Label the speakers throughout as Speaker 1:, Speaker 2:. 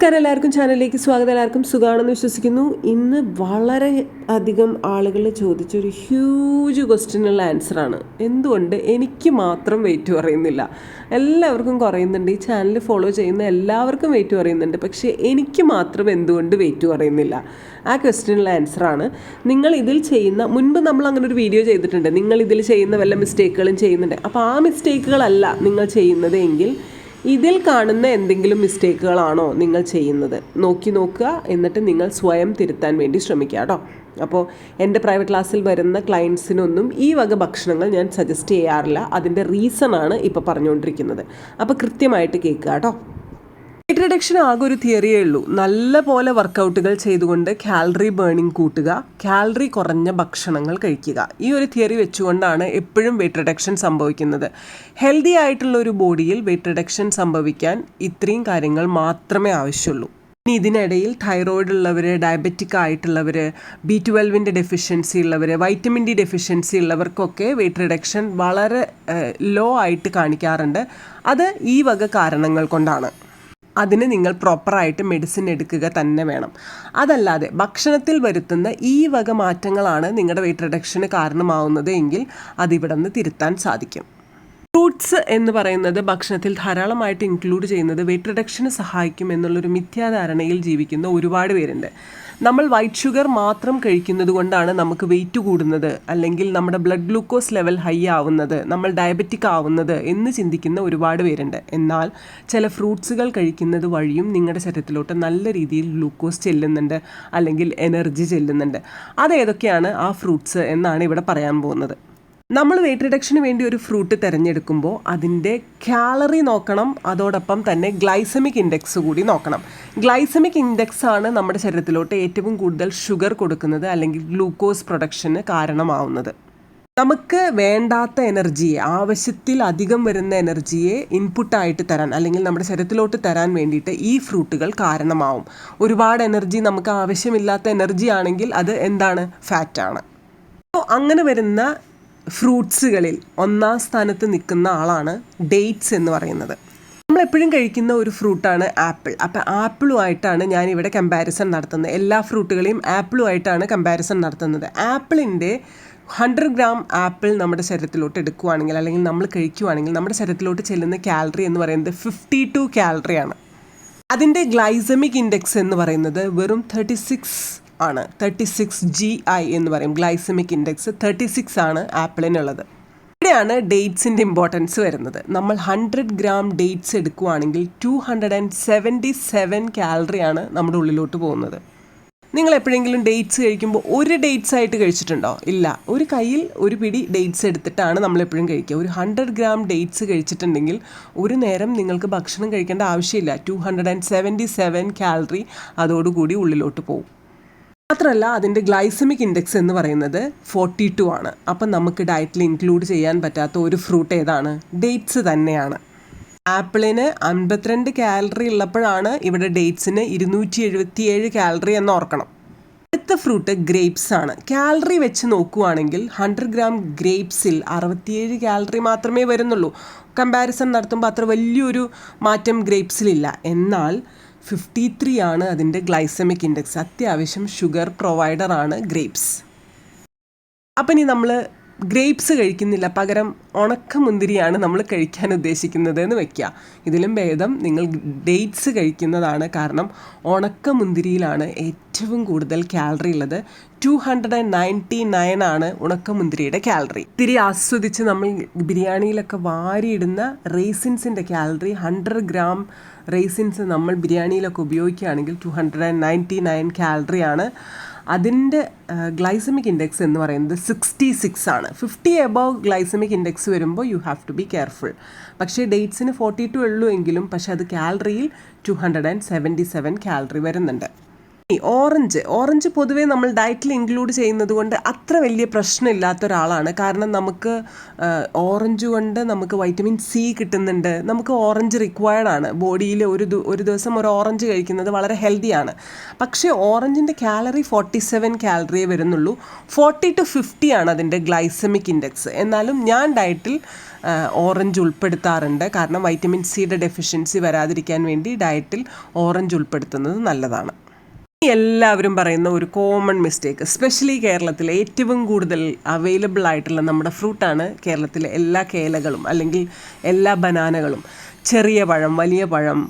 Speaker 1: നമസ്കാരം എല്ലാവർക്കും ചാനലിലേക്ക് സ്വാഗതം. എല്ലാവർക്കും സുഖമാണെന്ന് വിശ്വസിക്കുന്നു. ഇന്ന് വളരെ അധികം ആളുകൾ ചോദിച്ചൊരു ഹ്യൂജ് ക്വസ്റ്റ്യനുള്ള ആൻസറാണ് എന്തുകൊണ്ട് എനിക്ക് മാത്രം വെയിറ്റ് കുറയുന്നില്ല? എല്ലാവർക്കും കുറയുന്നുണ്ട്. ഈ ചാനൽ ഫോളോ ചെയ്യുന്ന എല്ലാവർക്കും വെയിറ്റ് കുറയുന്നുണ്ട്. പക്ഷേ എനിക്ക് മാത്രം എന്തുകൊണ്ട് വെയിറ്റ് കുറയുന്നില്ല? ആ ക്വസ്റ്റ്യനുള്ള ആൻസറാണ് നിങ്ങൾ ഇതിൽ ചെയ്യുന്ന മുൻപ് നമ്മൾ അങ്ങനെ ഒരു വീഡിയോ ചെയ്തിട്ടുണ്ട്. നിങ്ങൾ ഇതിൽ ചെയ്യുന്ന വല്ല മിസ്റ്റേക്കുകളും ചെയ്യുന്നുണ്ട്. അപ്പോൾ ആ മിസ്റ്റേക്കുകളല്ല നിങ്ങൾ ചെയ്യുന്നത് എങ്കിൽ ഇതിൽ കാണുന്ന എന്തെങ്കിലും മിസ്റ്റേക്കുകളാണോ നിങ്ങൾ ചെയ്യുന്നത്? നോക്കി നോക്കുക എന്നിട്ട് നിങ്ങൾ സ്വയം തിരുത്താൻ വേണ്ടി ശ്രമിക്കുക കേട്ടോ. അപ്പോൾ എന്റെ പ്രൈവറ്റ് ക്ലാസ്സിൽ വരുന്ന ക്ലയൻസിനൊന്നും ഈ വക ഭക്ഷണങ്ങൾ ഞാൻ സജസ്റ്റ് ചെയ്യാറില്ല. അതിന്റെ റീസണാണ് ഇപ്പോൾ പറഞ്ഞുകൊണ്ടിരിക്കുന്നത്. അപ്പോൾ കൃത്യമായിട്ട് കേൾക്കുക കേട്ടോ. റിഡക്ഷൻ ആകെ ഒരു തിയറിയേ ഉള്ളൂ. നല്ല പോലെ വർക്കൗട്ടുകൾ ചെയ്തുകൊണ്ട് കാലറി ബേണിംഗ് കൂട്ടുക കാലറി കുറഞ്ഞ ഭക്ഷണങ്ങൾ കഴിക്കുക. ഈ ഒരു തിയറി വെച്ചുകൊണ്ടാണ് എപ്പോഴും വെയിറ്റ് റിഡക്ഷൻ സംഭവിക്കുന്നത്. ഹെൽത്തി ആയിട്ടുള്ള ഒരു ബോഡിയിൽ വെയിറ്റ് റിഡക്ഷൻ സംഭവിക്കാൻ ഇത്രയും കാര്യങ്ങൾ മാത്രമേ ആവശ്യമുള്ളൂ. ഇനി ഇതിനിടയിൽ തൈറോയിഡ് ഉള്ളവർ ഡയബറ്റിക് ആയിട്ടുള്ളവർ ബി ട്വൽവിന്റെ ഡെഫിഷ്യൻസി ഉള്ളവർ വൈറ്റമിൻ ഡി ഡെഫിഷ്യൻസി ഉള്ളവർക്കൊക്കെ വെയിറ്റ് റിഡക്ഷൻ വളരെ ലോ ആയിട്ട് കാണിക്കാറുണ്ട്. അത് ഈ വക കാരണങ്ങൾ കൊണ്ടാണ്. അതിന് നിങ്ങൾ പ്രോപ്പറായിട്ട് മെഡിസിൻ എടുക്കുക തന്നെ വേണം. അതല്ലാതെ ഭക്ഷണത്തിൽ വരുത്തുന്ന ഈ വക മാറ്റങ്ങളാണ് നിങ്ങളുടെ വെയിറ്റ് റിഡക്ഷന് കാരണമാവുന്നത് എങ്കിൽ അതിവിടെ നിന്ന് തിരുത്താൻ സാധിക്കും. ഫ്രൂട്ട്സ് എന്ന് പറയുന്നത് ഭക്ഷണത്തിൽ ധാരാളമായിട്ട് ഇൻക്ലൂഡ് ചെയ്യുന്നത് വെയിറ്റ് റിഡക്ഷന് സഹായിക്കും എന്നുള്ളൊരു മിഥ്യാധാരണയിൽ ജീവിക്കുന്ന ഒരുപാട് പേരുണ്ട്. നമ്മൾ വൈറ്റ് ഷുഗർ മാത്രം കഴിക്കുന്നത് കൊണ്ടാണ് നമുക്ക് വെയിറ്റ് കൂടുന്നത്. അല്ലെങ്കിൽ നമ്മുടെ ബ്ലഡ് ഗ്ലൂക്കോസ് ലെവൽ ഹൈ ആവുന്നത് നമ്മൾ ഡയബറ്റിക് ആവുന്നത് എന്ന് ചിന്തിക്കുന്ന ഒരുപാട് പേരുണ്ട്. എന്നാൽ ചില ഫ്രൂട്ട്സുകൾ കഴിക്കുന്നത് വഴിയും നിങ്ങളുടെ ശരീരത്തിലോട്ട് നല്ല രീതിയിൽ ഗ്ലൂക്കോസ് ചെല്ലുന്നുണ്ട്. അല്ലെങ്കിൽ എനർജി ചെല്ലുന്നുണ്ട്. അതേതൊക്കെയാണ് ആ ഫ്രൂട്ട്സ് എന്നാണ് ഇവിടെ പറയാൻ പോകുന്നത്. നമ്മൾ വെയിറ്റ് റിഡക്ഷന് വേണ്ടി ഒരു ഫ്രൂട്ട് തിരഞ്ഞെടുക്കുമ്പോൾ അതിന്റെ കാലറി നോക്കണം അതോടൊപ്പം തന്നെ ഗ്ലൈസമിക് ഇൻഡെക്സ് കൂടി നോക്കണം. ഗ്ലൈസമിക് ഇൻഡെക്സ് ആണ് നമ്മുടെ ശരീരത്തിലോട്ട് ഏറ്റവും കൂടുതൽ ഷുഗർ കൊടുക്കുന്നത് അല്ലെങ്കിൽ ഗ്ലൂക്കോസ് പ്രൊഡക്ഷന് കാരണമാവുന്നത്. നമുക്ക് വേണ്ടാത്ത എനർജിയെ ആവശ്യത്തിൽ അധികം വരുന്ന എനർജിയെ ഇൻപുട്ടായിട്ട് തരാൻ അല്ലെങ്കിൽ നമ്മുടെ ശരീരത്തിലോട്ട് തരാൻ വേണ്ടിയിട്ട് ഈ ഫ്രൂട്ടുകൾ കാരണമാവും. ഒരുപാട് എനർജി നമുക്ക് ആവശ്യമില്ലാത്ത എനർജി ആണെങ്കിൽ അത് എന്താണ്? ഫാറ്റാണ് അപ്പോൾ അങ്ങനെ വരുന്ന ഫ്രൂട്ട്സുകളിൽ ഒന്നാം സ്ഥാനത്ത് നിൽക്കുന്ന ആളാണ് ഡേറ്റ്സ് എന്ന് പറയുന്നത്. നമ്മൾ എപ്പോഴും കഴിക്കുന്ന ഒരു ഫ്രൂട്ടാണ് ആപ്പിൾ. അപ്പോൾ ആപ്പിളുമായിട്ടാണ് ഞാൻ ഇവിടെ കമ്പാരിസൺ നടത്തുന്നത്. എല്ലാ ഫ്രൂട്ടുകളെയും ആപ്പിളുമായിട്ടാണ് കമ്പാരിസൺ നടത്തുന്നത്. ആപ്പിളിന്റെ ഹൺഡ്രഡ് ഗ്രാം ആപ്പിൾ നമ്മുടെ ശരീരത്തിലോട്ട് എടുക്കുകയാണെങ്കിൽ അല്ലെങ്കിൽ നമ്മൾ കഴിക്കുകയാണെങ്കിൽ നമ്മുടെ ശരീരത്തിലോട്ട് ചെല്ലുന്ന കാലറി എന്ന് പറയുന്നത് ഫിഫ്റ്റി ടു കാലറിയാണ്. അതിന്റെ ഗ്ലൈസമിക് ഇൻഡെക്സ് എന്ന് പറയുന്നത് വെറും തേർട്ടി സിക്സ് ആണ്. തേർട്ടി സിക്സ് ജി ഐ എന്ന് പറയും. ഗ്ലൈസമിക് ഇൻഡെക്സ് തേർട്ടി സിക്സ് ആണ് ആപ്പിളിനുള്ളത്. ഇവിടെയാണ് ഡേറ്റ്സിന്റെ ഇമ്പോർട്ടൻസ് വരുന്നത്. നമ്മൾ ഹൺഡ്രഡ് ഗ്രാം ഡേറ്റ്സ് എടുക്കുകയാണെങ്കിൽ two hundred and seventy seven കാലറിയാണ് നമ്മുടെ ഉള്ളിലോട്ട് പോകുന്നത്. നിങ്ങൾ എപ്പോഴെങ്കിലും ഡേറ്റ്സ് കഴിക്കുമ്പോൾ ഒരു ഡേറ്റ്സ് ആയിട്ട് കഴിച്ചിട്ടുണ്ടോ? ഇല്ല. ഒരു കയ്യിൽ ഒരു പിടി ഡേറ്റ്സ് എടുത്തിട്ടാണ് നമ്മൾ എപ്പോഴും കഴിക്കുക. ഒരു ഹൺഡ്രഡ് ഗ്രാം ഡേറ്റ്സ് കഴിച്ചിട്ടുണ്ടെങ്കിൽ ഒരു നേരം നിങ്ങൾക്ക് ഭക്ഷണം കഴിക്കേണ്ട ആവശ്യമില്ല. Two hundred and seventy seven calorie അതോടുകൂടി ഉള്ളിലോട്ട് പോകും. മാത്രമല്ല അതിന്റെ ഗ്ലൈസമിക് ഇൻഡെക്സ് എന്ന് പറയുന്നത് ഫോർട്ടി ടു ആണ്. അപ്പം നമുക്ക് ഡയറ്റിൽ ഇൻക്ലൂഡ് ചെയ്യാൻ പറ്റാത്ത ഒരു ഫ്രൂട്ട് ഏതാണ്? ഡേറ്റ്സ് തന്നെയാണ്. ആപ്പിളിന് അൻപത്തിരണ്ട് കാലറി ഉള്ളപ്പോഴാണ് ഇവിടെ ഡേറ്റ്സിന് ഇരുന്നൂറ്റി എഴുപത്തിയേഴ് കാലറി എന്ന് ഓർക്കണം. അടുത്ത ഫ്രൂട്ട് ഗ്രേപ്സ് ആണ്. കാലറി വെച്ച് നോക്കുവാണെങ്കിൽ ഹൺഡ്രഡ് ഗ്രാം ഗ്രേപ്സിൽ അറുപത്തിയേഴ് കാലറി മാത്രമേ വരുന്നുള്ളൂ. കമ്പാരിസൺ നടത്തുമ്പോൾ അത്ര വലിയൊരു മാറ്റം ഗ്രേപ്സിലില്ല എന്നാൽ ഫിഫ്റ്റി ത്രീ ആണ് അതിന്റെ ഗ്ലൈസമിക് ഇൻഡെക്സ്. അത്യാവശ്യം ഷുഗർ പ്രൊവൈഡറാണ് ഗ്രേപ്സ്. അപ്പം ഇനി നമ്മൾ ഗ്രേപ്സ് കഴിക്കുന്നില്ല. പകരം ഉണക്ക മുന്തിരിയാണ് നമ്മൾ കഴിക്കാൻ ഉദ്ദേശിക്കുന്നത് എന്ന് വയ്ക്കുക ഇതിലും ഭേദം നിങ്ങൾ ഡേറ്റ്സ് കഴിക്കുന്നതാണ് കാരണം ഉണക്ക മുന്തിരിയിലാണ് ഏറ്റവും കൂടുതൽ കാലറി ഉള്ളത്. Two hundred and ninety nine ആണ് ഉണക്കമുന്തിരിയുടെ കാലറി. ഇത്തിരി ആസ്വദിച്ച് നമ്മൾ ബിരിയാണിയിലൊക്കെ വാരിയിടുന്ന റേസിൻസിന്റെ കാലറി ഹൺഡ്രഡ് ഗ്രാം റേസിൻസ് നമ്മൾ ബിരിയാണിയിലൊക്കെ ഉപയോഗിക്കുകയാണെങ്കിൽ two hundred and ninety nine കാലറിയാണ് അതിന്റെ ഗ്ലൈസമിക് ഇൻഡെക്സ് എന്ന് പറയുന്നത് സിക്സ്റ്റി സിക്സ് ആണ്. ഫിഫ്റ്റി എബവ് ഗ്ലൈസമിക് ഇൻഡെക്സ് വരുമ്പോൾ you have to be careful പക്ഷേ ഡേറ്റ്സിന് ഫോർട്ടി ടു ഉള്ളൂ എങ്കിലും പക്ഷേ അത് കാലറിയിൽ two hundred and seventy seven calorie വരുന്നുണ്ട്. ഓറഞ്ച്. ഓറഞ്ച് പൊതുവേ നമ്മൾ ഡയറ്റിൽ ഇൻക്ലൂഡ് ചെയ്യുന്നത് കൊണ്ട് അത്ര വലിയ പ്രശ്നമില്ലാത്ത ഒരാളാണ്. കാരണം നമുക്ക് ഓറഞ്ച് കൊണ്ട് നമുക്ക് വൈറ്റമിൻ സി കിട്ടുന്നുണ്ട്. നമുക്ക് ഓറഞ്ച് റിക്വയർഡ് ആണ്. ബോഡിയിൽ ഒരു ഒരു ദിവസം ഒരു ഓറഞ്ച് കഴിക്കുന്നത് വളരെ ഹെൽത്തിയാണ് പക്ഷേ ഓറഞ്ചിന്റെ കാലറി ഫോർട്ടി സെവൻ കാലറിയേ വരുന്നുള്ളൂ. ഫോർട്ടി ടു ഫിഫ്റ്റി ആണ് അതിന്റെ ഗ്ലൈസമിക് ഇൻഡെക്സ് എന്നാലും ഞാൻ ഡയറ്റിൽ ഓറഞ്ച് ഉൾപ്പെടുത്താറുണ്ട്. കാരണം വൈറ്റമിൻ സിയുടെ ഡെഫിഷ്യൻസി വരാതിരിക്കാൻ വേണ്ടി ഡയറ്റിൽ ഓറഞ്ച് ഉൾപ്പെടുത്തുന്നത് നല്ലതാണ്. എല്ലാവരും പറയുന്ന ഒരു കോമൺ മിസ്റ്റേക്ക് സ്പെഷ്യലി കേരളത്തിൽ ഏറ്റവും കൂടുതൽ അവൈലബിൾ ആയിട്ടുള്ള നമ്മുടെ ഫ്രൂട്ടാണ് കേരളത്തിലെ എല്ലാ കേലകളും അല്ലെങ്കിൽ എല്ലാ ബനാനകളും. ചെറിയ പഴം വലിയ പഴം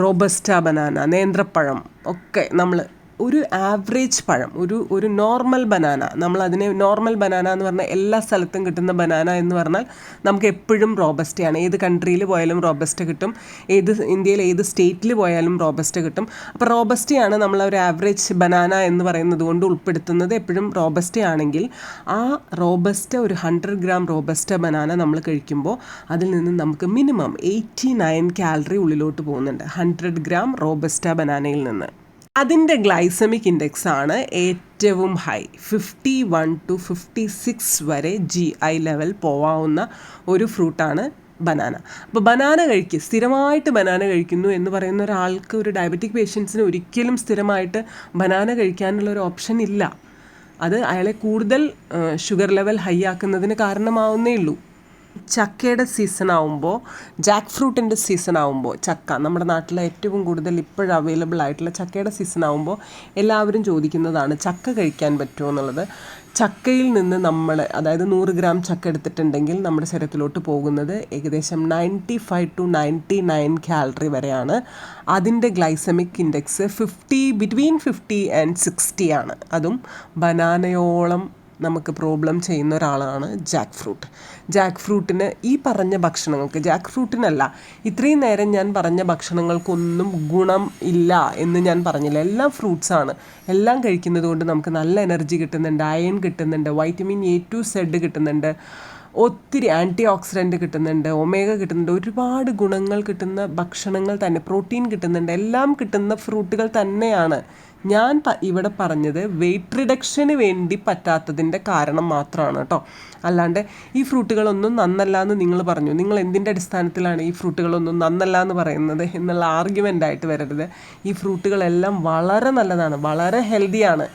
Speaker 1: റോബസ്റ്റ ബനാന നേന്ത്രപ്പഴം ഒക്കെ നമ്മൾ ഒരു ആവറേജ് പഴം ഒരു ഒരു നോർമൽ ബനാന നമ്മൾ അതിനെ നോർമൽ ബനാന എന്ന് പറഞ്ഞാൽ എല്ലാ സ്ഥലത്തും കിട്ടുന്ന ബനാന എന്ന് പറഞ്ഞാൽ നമുക്ക് എപ്പോഴും റോബസ്റ്റ് ആണ്. ഏത് കൺട്രിയിൽ പോയാലും റോബസ്റ്റ് കിട്ടും. ഏത് ഇന്ത്യയിൽ ഏത് സ്റ്റേറ്റിൽ പോയാലും റോബസ്റ്റ് കിട്ടും. അപ്പോൾ റോബസ്റ്റയാണ് നമ്മൾ ഒരു ആവറേജ് ബനാന എന്ന് പറയുന്നത് കൊണ്ട് ഉൾപ്പെടുത്തുന്നത് എപ്പോഴും റോബസ്റ്റ് ആണെങ്കിൽ ആ റോബസ്റ്റ് ഒരു ഹൺഡ്രഡ് ഗ്രാം റോബസ്റ്റ ബനാന നമ്മൾ കഴിക്കുമ്പോൾ അതിൽ നിന്ന് നമുക്ക് മിനിമം എയ്റ്റി നയൻ കാലറി ഉള്ളിലോട്ട് പോകുന്നുണ്ട്. ഹൺഡ്രഡ് ഗ്രാം റോബസ്റ്റ ബനാനയിൽ നിന്ന്. അതിന്റെ ഗ്ലൈസമിക് ഇൻഡെക്സ് ആണ് ഏറ്റവും high. Fifty one to fifty six വരെ ജി ഐ ലെവൽ പോവാവുന്ന ഒരു ഫ്രൂട്ടാണ് ബനാന. അപ്പോൾ ബനാന കഴിക്കുക സ്ഥിരമായിട്ട് ബനാന കഴിക്കുന്നു എന്ന് പറയുന്ന ഒരാൾക്ക് ഒരു ഡയബറ്റിക് പേഷ്യൻസിന് ഒരിക്കലും സ്ഥിരമായിട്ട് ബനാന കഴിക്കാനുള്ള ഒരു ഓപ്ഷൻ ഇല്ല. അത് അയാളെ കൂടുതൽ ഷുഗർ ലെവൽ ഹൈ ആക്കുന്നതിന് കാരണമാവുന്നേ ഉള്ളൂ. ചക്കയുടെ സീസൺ ആവുമ്പോൾ ജാക്ക് ഫ്രൂട്ടിന്റെ സീസൺ ആവുമ്പോൾ ചക്ക നമ്മുടെ നാട്ടിൽ ഏറ്റവും കൂടുതൽ ഇപ്പോഴും അവൈലബിൾ ആയിട്ടുള്ള ചക്കയുടെ സീസൺ ആവുമ്പോൾ എല്ലാവരും ചോദിക്കുന്നതാണ് ചക്ക കഴിക്കാൻ പറ്റുമോ എന്നുള്ളത്. ചക്കയിൽ നിന്ന് നമ്മൾ അതായത് നൂറ് ഗ്രാം ചക്ക എടുത്തിട്ടുണ്ടെങ്കിൽ നമ്മുടെ ശരീരത്തിലോട്ട് പോകുന്നത് ഏകദേശം ninety five to ninety nine calorie വരെയാണ്. അതിന്റെ glycemic index fifty between fifty and sixty ആണ്. അതും ബനാനയോളം നമുക്ക് പ്രോബ്ലം ചെയ്യുന്ന ഒരാളാണ് ജാക്ക് ഫ്രൂട്ട് ജാക്ക് ഫ്രൂട്ടിന് ഈ പറഞ്ഞ ഭക്ഷണങ്ങൾക്ക് ജാക്ക് ഫ്രൂട്ടിനല്ല ഇത്രയും നേരം ഞാൻ പറഞ്ഞ ഭക്ഷണങ്ങൾക്കൊന്നും ഗുണം ഇല്ല എന്ന് ഞാൻ പറഞ്ഞില്ല. എല്ലാം ഫ്രൂട്ട്സാണ് എല്ലാം കഴിക്കുന്നത് കൊണ്ട് നമുക്ക് നല്ല എനർജി കിട്ടുന്നുണ്ട് അയൺ കിട്ടുന്നുണ്ട് വൈറ്റമിൻ എ ടു സെഡ് കിട്ടുന്നുണ്ട് ഒത്തിരി ആന്റി ഓക്സിഡന്റ് കിട്ടുന്നുണ്ട് ഒമേഗ കിട്ടുന്നുണ്ട് ഒരുപാട് ഗുണങ്ങൾ കിട്ടുന്ന ഭക്ഷണങ്ങൾ തന്നെ പ്രോട്ടീൻ കിട്ടുന്നുണ്ട് എല്ലാം കിട്ടുന്ന ഫ്രൂട്ടുകൾ തന്നെയാണ്. ഞാൻ ഇവിടെ പറഞ്ഞത് വെയിറ്റ് റിഡക്ഷന് വേണ്ടി പറ്റാത്തതിന്റെ കാരണം മാത്രമാണ് കേട്ടോ. അല്ലാണ്ട് ഈ ഫ്രൂട്ടുകളൊന്നും നന്നല്ല എന്ന് നിങ്ങൾ പറഞ്ഞു. നിങ്ങൾ എന്തിന്റെ അടിസ്ഥാനത്തിലാണ് ഈ ഫ്രൂട്ടുകളൊന്നും നന്നല്ല എന്ന് പറയുന്നത് എന്നുള്ള ആർഗ്യുമെന്റ് ആയിട്ട് വരരുത്. ഈ ഫ്രൂട്ടുകളെല്ലാം വളരെ നല്ലതാണ് വളരെ ഹെൽത്തിയാണ്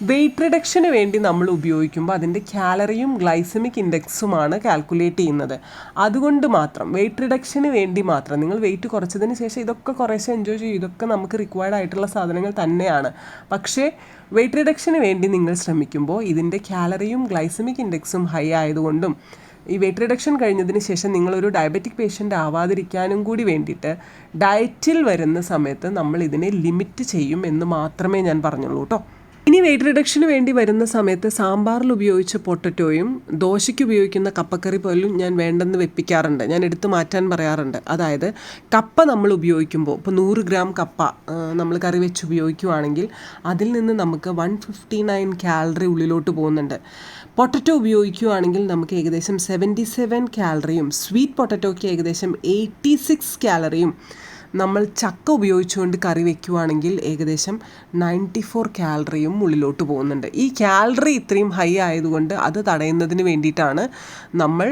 Speaker 1: വെയിറ്റ് റിഡക്ഷന് വേണ്ടി നമ്മൾ ഉപയോഗിക്കുമ്പോൾ അതിന്റെ കാലറിയും ഗ്ലൈസമിക് ഇൻഡെക്സുമാണ് കാൽക്കുലേറ്റ് ചെയ്യുന്നത്. അതുകൊണ്ട് മാത്രം വെയിറ്റ് റിഡക്ഷന് വേണ്ടി മാത്രം നിങ്ങൾ വെയിറ്റ് കുറച്ചതിന് ശേഷം ഇതൊക്കെ കുറേശ്ശെ എൻജോയ് ചെയ്യും. ഇതൊക്കെ നമുക്ക് റിക്വയർഡ് ആയിട്ടുള്ള സാധനങ്ങൾ തന്നെയാണ്. പക്ഷേ വെയിറ്റ് റിഡക്ഷന് വേണ്ടി നിങ്ങൾ ശ്രമിക്കുമ്പോൾ ഇതിന്റെ കാലറിയും ഗ്ലൈസമിക് ഇൻഡെക്സും ഹൈ ആയതുകൊണ്ടും ഈ വെയിറ്റ് റിഡക്ഷൻ കഴിഞ്ഞതിന് ശേഷം നിങ്ങളൊരു ഡയബറ്റിക് പേഷ്യന്റ് ആവാതിരിക്കാനും കൂടി വേണ്ടിയിട്ട് ഡയറ്റിൽ വരുന്ന സമയത്ത് നമ്മൾ ഇതിനെ ലിമിറ്റ് ചെയ്യും എന്ന് മാത്രമേ ഞാൻ പറഞ്ഞുള്ളൂ കേട്ടോ ഇനി വെയിറ്റ് റിഡക്ഷന് വേണ്ടി വരുന്ന സമയത്ത് സാമ്പാറിൽ ഉപയോഗിച്ച പൊട്ടറ്റോയും ദോശയ്ക്ക് ഉപയോഗിക്കുന്ന കപ്പക്കറി പോലും ഞാൻ വേണ്ടെന്ന് വെപ്പിക്കാറുണ്ട്. ഞാൻ എടുത്തു മാറ്റാൻ പറയാറുണ്ട്. അതായത് കപ്പ നമ്മൾ ഉപയോഗിക്കുമ്പോൾ ഇപ്പോൾ നൂറ് ഗ്രാം കപ്പ നമ്മൾ കറി വെച്ച് ഉപയോഗിക്കുവാണെങ്കിൽ അതിൽ നിന്ന് നമുക്ക് വൺ ഫിഫ്റ്റി നയൻ കാലറി ഉള്ളിലോട്ട് പോകുന്നുണ്ട്. പൊട്ടറ്റോ ഉപയോഗിക്കുകയാണെങ്കിൽ നമുക്ക് ഏകദേശം സെവന്റി സെവൻ കാലറിയും സ്വീറ്റ് പൊട്ടറ്റോയ്ക്ക് ഏകദേശം എയ്റ്റി സിക്സ് കാലറിയും നമ്മൾ ചക്ക ഉപയോഗിച്ചുകൊണ്ട് കറി വെക്കുവാണെങ്കിൽ ഏകദേശം നയന്റി ഫോർ കാലറിയും ഉള്ളിലോട്ട് പോകുന്നുണ്ട്. ഈ കാലറി ഇത്രയും ഹൈ ആയതുകൊണ്ട് അത് തടയുന്നതിന് വേണ്ടിയിട്ടാണ് നമ്മൾ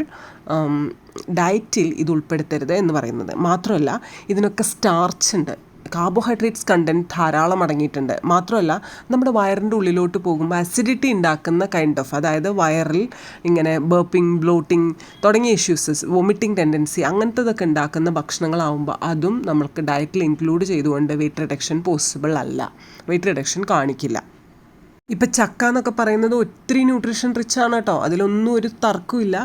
Speaker 1: ഡയറ്റിൽ ഇത് ഉൾപ്പെടുത്തരുത് എന്ന് പറയുന്നത്. മാത്രമല്ല ഇതിനൊക്കെ സ്റ്റാർച്ച് ഉണ്ട്. കാർബോഹൈഡ്രേറ്റ്സ് കണ്ടന്റ് ധാരാളം അടങ്ങിയിട്ടുണ്ട്. മാത്രമല്ല നമ്മുടെ വയറിന്റെ ഉള്ളിലോട്ട് പോകുമ്പോൾ അസിഡിറ്റി ഉണ്ടാക്കുന്ന കൈൻഡ് ഓഫ് അതായത് വയറിൽ ഇങ്ങനെ ബേപ്പിംഗ് ബ്ലോട്ടിംഗ് തുടങ്ങിയ ഇഷ്യൂസ് വൊമിറ്റിംഗ് ടെൻഡൻസി അങ്ങനത്തതൊക്കെ ഉണ്ടാക്കുന്ന ഭക്ഷണങ്ങളാവുമ്പോൾ അതും നമ്മൾക്ക് ഡയറ്റിൽ ഇൻക്ലൂഡ് ചെയ്തുകൊണ്ട് വെയിറ്റ് റിഡക്ഷൻ പോസിബിൾ അല്ല. വെയിറ്റ് റിഡക്ഷൻ കാണിക്കില്ല. ഇപ്പം ചക്ക എന്നൊക്കെ പറയുന്നത് ഒത്തിരി ന്യൂട്രീഷൻ റിച്ച് ആണ് കേട്ടോ. അതിലൊന്നും ഒരു തർക്കമില്ല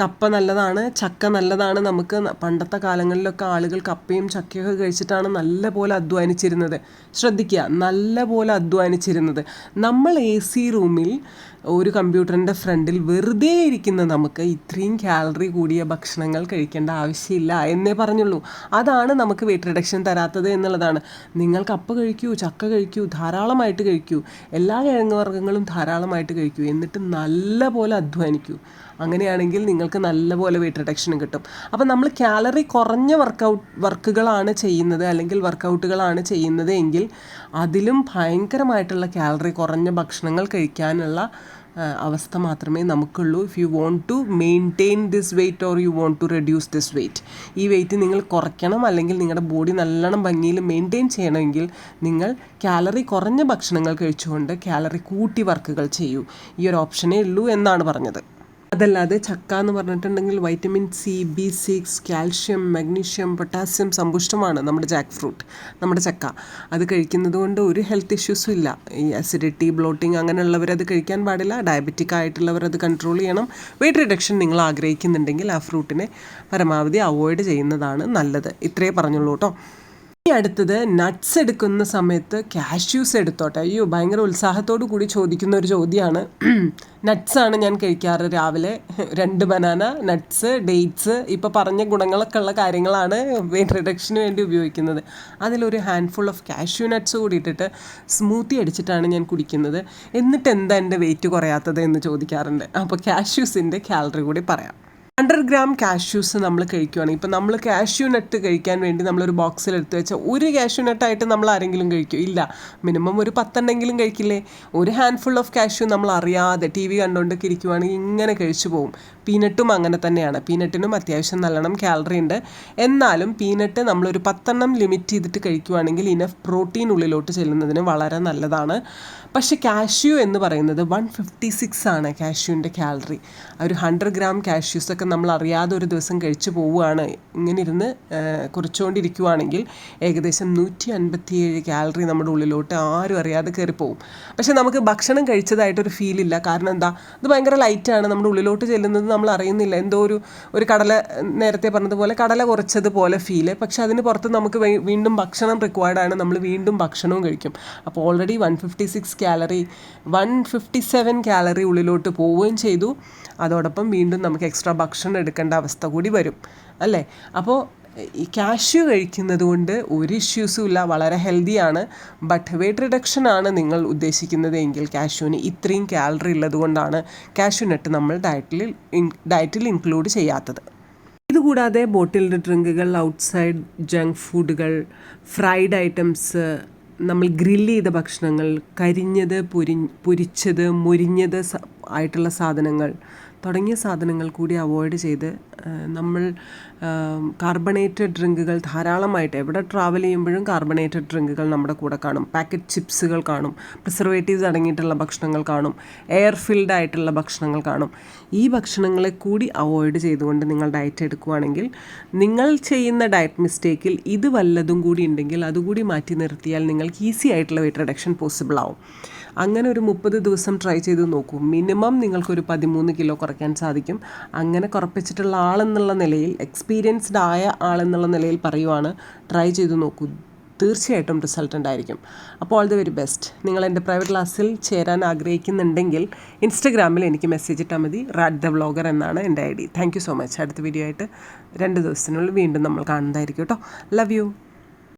Speaker 1: കപ്പ നല്ലതാണ് ചക്ക നല്ലതാണ്. നമുക്ക് പണ്ടത്തെ കാലങ്ങളിലൊക്കെ ആളുകൾ കപ്പയും ചക്കയൊക്കെ കഴിച്ചിട്ടാണ് നല്ല പോലെ അധ്വാനിച്ചിരുന്നത്. ശ്രദ്ധിക്കുക നല്ല പോലെ അധ്വാനിച്ചിരുന്നത്. നമ്മൾ എ സി റൂമിൽ ഒരു കമ്പ്യൂട്ടറിന്റെ ഫ്രണ്ടിൽ വെറുതെ ഇരിക്കുന്ന നമുക്ക് ഇത്രയും കാലറി കൂടിയ ഭക്ഷണങ്ങൾ കഴിക്കേണ്ട ആവശ്യമില്ല എന്നേ പറഞ്ഞുള്ളൂ. അതാണ് നമുക്ക് വെയിറ്റ് റിഡക്ഷൻ തരാത്തത് എന്നുള്ളതാണ്. നിങ്ങൾ കപ്പ കഴിക്കൂ ചക്ക കഴിക്കൂ ധാരാളമായിട്ട് കഴിക്കൂ എല്ലാ കിഴങ്ങ് വർഗങ്ങളും ധാരാളമായിട്ട് കഴിക്കൂ എന്നിട്ട് നല്ല പോലെ അധ്വാനിക്കൂ. അങ്ങനെയാണെങ്കിൽ നിങ്ങൾക്ക് നല്ലപോലെ വെയിറ്റ് റിഡക്ഷനും കിട്ടും. അപ്പോൾ നമ്മൾ കാലറി കുറഞ്ഞ വർക്കൗട്ട് വർക്കുകളാണ് ചെയ്യുന്നത് അല്ലെങ്കിൽ വർക്കൗട്ടുകളാണ് ചെയ്യുന്നത് എങ്കിൽ അതിലും ഭയങ്കരമായിട്ടുള്ള കാലറി കുറഞ്ഞ ഭക്ഷണങ്ങൾ കഴിക്കാനുള്ള അവസ്ഥ മാത്രമേ നമുക്കുള്ളൂ. If you want to maintain this weight or you want to reduce this weight ഈ വെയിറ്റ് നിങ്ങൾ കുറയ്ക്കണം അല്ലെങ്കിൽ നിങ്ങളുടെ ബോഡി നല്ലോണം ഭംഗിയിൽ മെയിന്റെയിൻ ചെയ്യണമെങ്കിൽ നിങ്ങൾ കാലറി കുറഞ്ഞ ഭക്ഷണങ്ങൾ കഴിച്ചുകൊണ്ട് കാലറി കൂട്ടി വർക്കുകൾ ചെയ്യൂ. ഈ ഒരു ഓപ്ഷനേ ഉള്ളൂ എന്നാണ് പറഞ്ഞത്. അതല്ലാതെ ചക്ക എന്ന് പറഞ്ഞിട്ടുണ്ടെങ്കിൽ vitamin C B six calcium magnesium potassium സമ്പുഷ്ടമാണ് നമ്മുടെ ജാക്ക് ഫ്രൂട്ട് നമ്മുടെ ചക്ക. അത് കഴിക്കുന്നത് കൊണ്ട് ഒരു ഹെൽത്ത് ഇഷ്യൂസും ഇല്ല. ഈ അസിഡിറ്റി ബ്ലോട്ടിങ് അങ്ങനെയുള്ളവർ അത് കഴിക്കാൻ പാടില്ല. ഡയബറ്റിക് ആയിട്ടുള്ളവർ അത് കൺട്രോൾ ചെയ്യണം. വെയിറ്റ് റിഡക്ഷൻ നിങ്ങൾ ആഗ്രഹിക്കുന്നുണ്ടെങ്കിൽ ആ ഫ്രൂട്ടിനെ പരമാവധി അവോയ്ഡ് ചെയ്യുന്നതാണ് നല്ലത്. ഇത്രയേ പറഞ്ഞുള്ളൂ കേട്ടോ. അടുത്തത് നട്ട്സ് എടുക്കുന്ന സമയത്ത് കാഷ്യൂസ് എടുത്തോട്ടെ. അയ്യോ ഭയങ്കര ഉത്സാഹത്തോടു കൂടി ചോദിക്കുന്ന ഒരു ചോദ്യമാണ്. ആണ് ഞാൻ കഴിക്കാറ് രാവിലെ. രണ്ട് ബനാന നട്ട്സ് ഡേറ്റ്സ് ഇപ്പോൾ പറഞ്ഞ ഗുണങ്ങളൊക്കെ ഉള്ള കാര്യങ്ങളാണ് വെയിറ്റ് റിഡക്ഷന് വേണ്ടി ഉപയോഗിക്കുന്നത്. അതിലൊരു ഹാൻഡ്ഫുൾ ഓഫ് കാഷ്യൂ നട്ട്സ് കൂടി ഇട്ടിട്ട് സ്മൂത്തി അടിച്ചിട്ടാണ് ഞാൻ കുടിക്കുന്നത്. എന്നിട്ട് എന്താ എന്റെ വെയിറ്റ് കുറയാത്തത് എന്ന് ചോദിക്കാറുണ്ട്. അപ്പോൾ കാഷ്യൂസിന്റെ കാലറി കൂടി പറയാം. ഹൺഡ്രഡ് ഗ്രാം കാഷ്യൂസ് നമ്മൾ കഴിക്കുകയാണെങ്കിൽ ഇപ്പം നമ്മൾ കാഷ്യൂ നട്ട് കഴിക്കാൻ വേണ്ടി നമ്മളൊരു ബോക്സിൽ എടുത്ത് വെച്ചാൽ ഒരു കാഷ്യൂ നട്ടായിട്ട് നമ്മൾ ആരെങ്കിലും കഴിക്കും? ഇല്ല. മിനിമം ഒരു പത്തെണ്ണെങ്കിലും കഴിക്കില്ലേ? ഒരു ഹാൻഡ്ഫുൾ ഓഫ് കാഷ്യൂ നമ്മൾ അറിയാതെ ടി വി കണ്ടുകൊണ്ടൊക്കെ ഇരിക്കുവാണെങ്കിൽ ഇങ്ങനെ കഴിച്ചു പോകും പീനട്ടും അങ്ങനെ തന്നെയാണ്. പീനട്ടിനും അത്യാവശ്യം നല്ലോണം കാലറി ഉണ്ട്. എന്നാലും പീനട്ട് നമ്മളൊരു പത്തെണ്ണം ലിമിറ്റ് ചെയ്തിട്ട് കഴിക്കുവാണെങ്കിൽ ഇനഫ് പ്രോട്ടീൻ ഉള്ളിലോട്ട് ചെല്ലുന്നതിന് വളരെ നല്ലതാണ്. പക്ഷേ കാഷ്യൂ എന്ന് പറയുന്നത് വൺ ഫിഫ്റ്റി സിക്സ് ആണ് കാഷ്യൂവിന്റെ കാലറി ഒരു ഹൺഡ്രഡ് ഗ്രാം കാഷ്യൂസ് ഒക്കെ നമ്മൾ അറിയാതെ ഒരു ദിവസം കഴിച്ചു പോവുകയാണ്. ഇങ്ങനെ ഇരുന്ന് കുറച്ചുകൊണ്ടിരിക്കുവാണെങ്കിൽ ഏകദേശം നൂറ്റി അൻപത്തിയേഴ് കാലറി നമ്മുടെ ഉള്ളിലോട്ട് ആരും അറിയാതെ കയറിപ്പോവും. പക്ഷേ നമുക്ക് ഭക്ഷണം കഴിച്ചതായിട്ടൊരു ഫീലില്ല കാരണം എന്താ? ഇത് ഭയങ്കര ലൈറ്റാണ് നമ്മുടെ ഉള്ളിലോട്ട് ചെല്ലുന്നത് നമ്മൾ അറിയുന്നില്ല എന്തോ ഒരു ഒരു കടല നേരത്തെ പറഞ്ഞതുപോലെ കടല കുറച്ചതുപോലെ ഫീൽ പക്ഷെ അതിന് പുറത്ത് നമുക്ക് വീണ്ടും ഭക്ഷണം റിക്വയർഡ് ആണ്. നമ്മൾ വീണ്ടും ഭക്ഷണവും കഴിക്കും. അപ്പോൾ already one fifty six calorie one fifty seven calorie ഉള്ളിലോട്ട് പോവുകയും ചെയ്തു. അതോടൊപ്പം വീണ്ടും നമുക്ക് എക്സ്ട്രാ ഭക്ഷണം എടുക്കേണ്ട അവസ്ഥ കൂടി വരും. അല്ലേ? അപ്പോൾ ഈ കാഷ്യൂ കഴിക്കുന്നത് കൊണ്ട് ഒരു ഇഷ്യൂസും ഇല്ല വളരെ ഹെൽത്തിയാണ്. ബട്ട് വെയിറ്റ് റിഡക്ഷൻ ആണ് നിങ്ങൾ ഉദ്ദേശിക്കുന്നത് എങ്കിൽ കാഷ്യൂവിന് ഇത്രയും കാലറി ഉള്ളത് കൊണ്ടാണ് കാഷ്യൂ നട്ട് നമ്മൾ ഡയറ്റിൽ ഡയറ്റിൽ ഇൻക്ലൂഡ് ചെയ്യാത്തത്. ഇതുകൂടാതെ ബോട്ടിൽഡ് ഡ്രിങ്കുകൾ ഔട്ട്സൈഡ് ജങ്ക് ഫുഡുകൾ ഫ്രൈഡ് ഐറ്റംസ് നമ്മൾ ഗ്രില്ല് ചെയ്ത ഭക്ഷണങ്ങൾ കരിഞ്ഞത് പൊരി പൊരിച്ചത് മുരിഞ്ഞത് ആയിട്ടുള്ള സാധനങ്ങൾ തുടങ്ങിയ സാധനങ്ങൾ കൂടി അവോയ്ഡ് ചെയ്ത് നമ്മൾ കാർബണേറ്റഡ് ഡ്രിങ്കുകൾ ധാരാളമായിട്ട് എവിടെ ട്രാവൽ ചെയ്യുമ്പോഴും കാർബണേറ്റഡ് ഡ്രിങ്കുകൾ നമ്മുടെ കൂടെ കാണും. പാക്കറ്റ് ചിപ്സുകൾ കാണും. പ്രിസർവേറ്റീവ്സ് അടങ്ങിയിട്ടുള്ള ഭക്ഷണങ്ങൾ കാണും. എയർ ഫിൽഡ് ആയിട്ടുള്ള ഭക്ഷണങ്ങൾ കാണും. ഈ ഭക്ഷണങ്ങളെ കൂടി അവോയ്ഡ് ചെയ്തുകൊണ്ട് നിങ്ങൾ ഡയറ്റ് എടുക്കുകയാണെങ്കിൽ നിങ്ങൾ ചെയ്യുന്ന ഡയറ്റ് മിസ്റ്റേക്കിൽ ഇത് വല്ലതും കൂടി ഉണ്ടെങ്കിൽ അതുകൂടി മാറ്റി നിർത്തിയാൽ നിങ്ങൾക്ക് ഈസി ആയിട്ടുള്ള വെയിറ്റ് റിഡക്ഷൻ പോസിബിൾ ആവും. അങ്ങനെ ഒരു മുപ്പത് ദിവസം ട്രൈ ചെയ്ത് നോക്കൂ. മിനിമം നിങ്ങൾക്കൊരു പതിമൂന്ന് കിലോ കുറയ്ക്കാൻ സാധിക്കും. അങ്ങനെ കുറപ്പിച്ചിട്ടുള്ള ആളെന്നുള്ള നിലയിൽ എക്സ്പീരിയൻസ്ഡ് ആയ ആളെന്നുള്ള നിലയിൽ പറയുവാണ് ട്രൈ ചെയ്ത് നോക്കൂ. തീർച്ചയായിട്ടും റിസൾട്ട് ഉണ്ടായിരിക്കും അപ്പോൾ ഓൾ ദി വെരി ബെസ്റ്റ് നിങ്ങൾ എന്റെ പ്രൈവറ്റ് ക്ലാസ്സിൽ ചേരാൻ ആഗ്രഹിക്കുന്നുണ്ടെങ്കിൽ ഇൻസ്റ്റഗ്രാമിൽ എനിക്ക് മെസ്സേജ് ഇട്ടാൽ മതി. റാഡ് ദ വ്ളോഗർ എന്നാണ് എന്റെ I D. Thank you so much അടുത്ത വീഡിയോ ആയിട്ട് രണ്ട് ദിവസത്തിനുള്ളിൽ വീണ്ടും നമ്മൾ കാണുന്നതായിരിക്കും കേട്ടോ. Love you